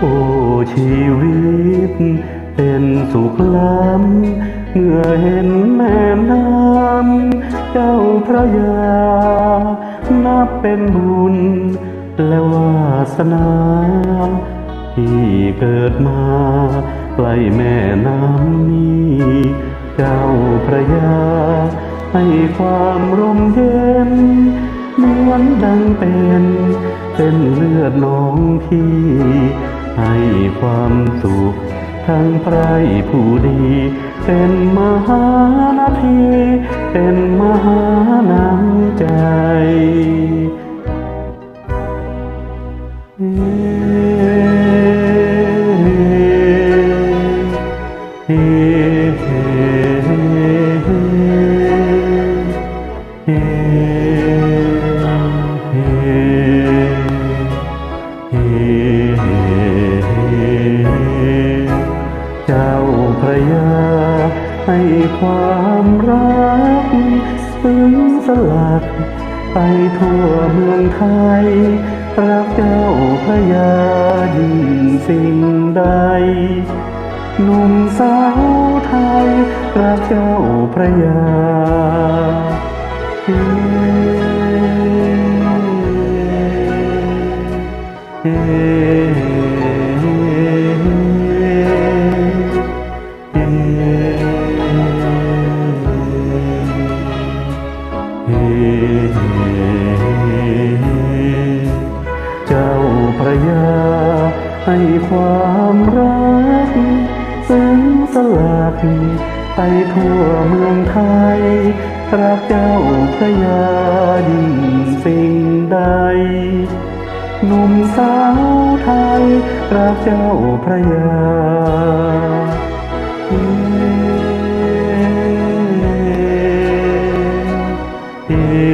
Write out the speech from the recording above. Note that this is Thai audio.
โอ้ชีวิต เป็นสุขล้ำเมื่อเห็นแม่น้ำเจ้าพระยา นับเป็นบุญ และวาสนา ที่เกิดมาใกล้แม่น้ำนี้เจ้าพระยา ให้ความร่มเย็นเหมือนดังเป็น เป็นเลือดน้องพี่ ให้ความสุข ทั้งไพรผู้ดี เป็นมหานาที เป็นมหาน้ำใจเฮ้เฮ้เฮ้เฮ้เฮ้เฮ้ เจ้าพระยา ให้ความรักซึ้งสลัก ไปทั่วเมืองไทย รักเจ้าพระยายิ่งสิ่งใด หนุ่มสาวไทย รักเจ้าพระยา เจ้าพระยาให้ความรักซึ้งสลักไปทั่วเมืองไทย รักเจ้าพระยายิ่งสิ่งใด หนุ่มสาวไทย รักเจ้าพระยา เ